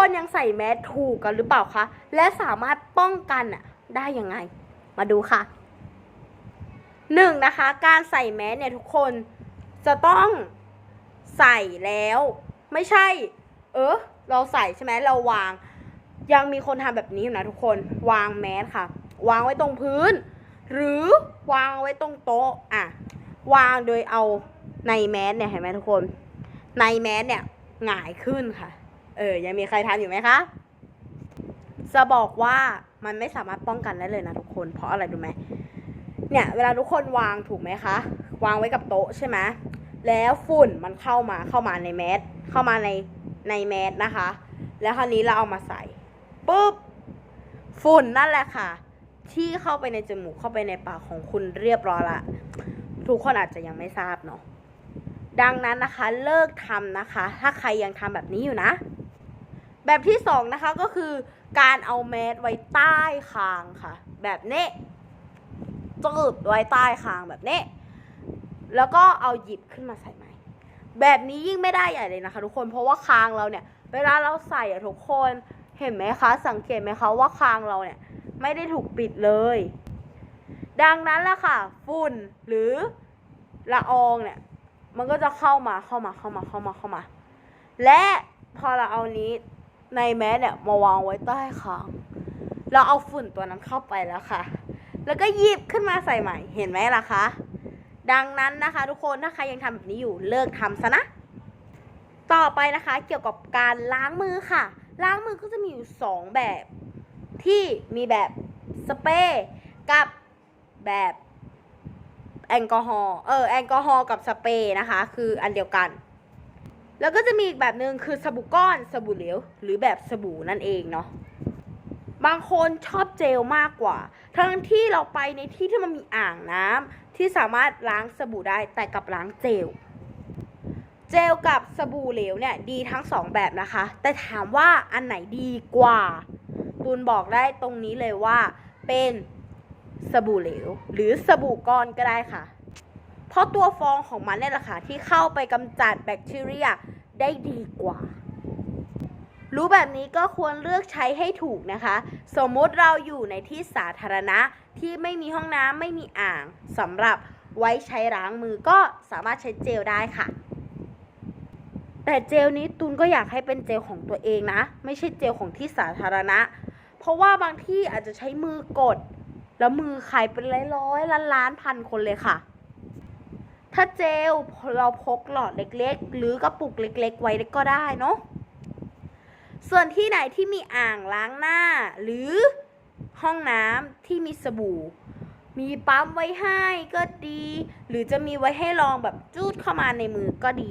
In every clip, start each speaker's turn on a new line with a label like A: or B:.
A: คนยังใส่แมสถูกกันหรือเปล่าคะ และสามารถป้องกันอะได้ยังไง มาดูค่ะหนึ่งนะคะ การใส่แมสเนี่ยทุกคนจะต้องใส่แล้ว ไม่ใช่ เออเราใส่ใช่ไหมเราวาง ยังมีคนทำแบบนี้อยู่นะทุกคนวางแมสค่ะ วางไว้ตรงพื้น หรือวางไว้ตรงโต๊ะอะวางโดยเอาในแมสเนี่ยเห็นไหมทุกคน ในแมสเนี่ยหงายขึ้นค่ะ เออ ยังมีใครทำอยู่ไหมคะ จะบอกว่ามันไม่สามารถป้องกันได้เลยนะทุกคน เพราะอะไรรู้ไหม เนี่ย เวลาทุกคนวางถูกไหมคะ วางไว้กับโต๊ะใช่ไหม แล้วฝุ่นมันเข้ามา เข้ามาในแมส เข้ามาใน ในแมสนะคะ แล้วคราวนี้เราเอามาใส่ ปุ๊บ ฝุ่นนั่นแหละค่ะ ที่เข้าไปในจมูก เข้าไปในปากของคุณเรียบร้อยละ ทุกคนอาจจะยังไม่ทราบเนาะดังนั้นนะคะเลิกทำนะคะ ถ้าใครยังทำแบบนี้อยู่นะ แบบที่สองนะคะก็คือการเอาแมสไว้ใต้คางค่ะ แบบนี้จืดไว้ใต้คางแบบนี้ แล้วก็เอาหยิบขึ้นมาใส่ใหม่ แบบนี้ยิ่งไม่ได้ใหญ่เลยนะคะ ทุกคนเพราะว่าคางเราเนี่ย เวลาเราใส่อะทุกคนเห็นไหมคะ สังเกตไหมคะว่าคางเราเนี่ย ไม่ได้ถูกปิดเลย ดังนั้นแหละค่ะ ฝุ่นหรือละอองเนี่ย มันก็จะเข้ามาเข้ามาเข้ามาเข้ามาเข้ามา และพอเราเอานี้ ในแมสเนี่ยมาวางไว้ใต้คางเราเอาฝุ่นตัวนั้นเข้าไปแล้วค่ะ แล้วก็หยิบขึ้นมาใส่ใหม่ เห็นไหมล่ะคะ ดังนั้นนะคะทุกคน ถ้าใครยังทำแบบนี้อยู่เลิกทำซะนะ ต่อไปนะคะเกี่ยวกับการล้างมือค่ะ ล้างมือก็จะมีอยู่สองแบบ ที่มีแบบสเปรย์กับแบบแอลกอฮอล์ เออแอลกอฮอล์กับสเปรย์นะคะ คืออันเดียวกัน แล้วก็จะมีอีกแบบหนึ่งคือสบู่ก้อนสบู่เหลวหรือแบบสบู่นั่นเองเนาะบางคนชอบเจลมากกว่า ทั้งที่เราไปในที่ที่มันมีอ่างน้ำที่สามารถล้างสบู่ได้แต่กับล้างเจล เจลกับสบู่เหลวเนี่ยดีทั้งสองแบบนะคะ แต่ถามว่าอันไหนดีกว่า ตูนบอกได้ตรงนี้เลยว่าเป็นสบู่เหลว หรือสบู่ก้อนก็ได้ค่ะ เพราะตัวฟองของมันเนี่ยแหละค่ะที่เข้าไปกำจัดแบคทีเรียได้ดีกว่า รู้แบบนี้ก็ควรเลือกใช้ให้ถูกนะคะ สมมติเราอยู่ในที่สาธารณะที่ไม่มีห้องน้ำไม่มีอ่างสำหรับไว้ใช้ล้างมือก็สามารถใช้เจลได้ค่ะ แต่เจลนี้ตูนก็อยากให้เป็นเจลของตัวเองนะ ไม่ใช่เจลของที่สาธารณะ เพราะว่าบางที่อาจจะใช้มือกด แล้วมือใครเป็นร้อยๆล้านล้านพันคนเลยค่ะ ถ้าเจลเราพกหลอดเล็กๆ หรือกระปุกเล็ก ๆ ไว้ก็ได้เนาะส่วนที่ไหนที่มีอ่างล้างหน้า หรือห้องน้ำที่มีสบู่ มีปั๊มไว้ให้ก็ดี หรือจะมีไว้ให้ลองแบบจูดเข้ามาในมือก็ดี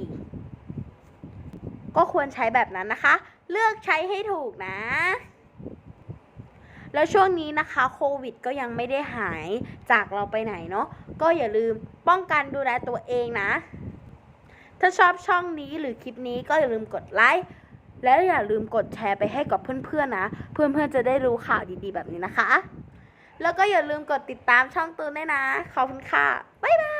A: ก็ควรใช้แบบนั้นนะคะ เลือกใช้ให้ถูกนะ แล้วช่วงนี้นะคะโควิดก็ยังไม่ได้หายจากเราไปไหนเนาะก็อย่าลืมป้องกันดูแลตัวเองนะ ถ้าชอบช่องนี้หรือคลิปนี้ก็อย่าลืมกดไลค์และอย่าลืมกดแชร์ไปให้กับเพื่อนๆนะ เพื่อนๆจะได้รู้ข่าวดีๆแบบนี้นะคะ แล้วก็อย่าลืมกดติดตามช่องตูนด้วยนะ ขอบคุณค่ะ บ๊ายบาย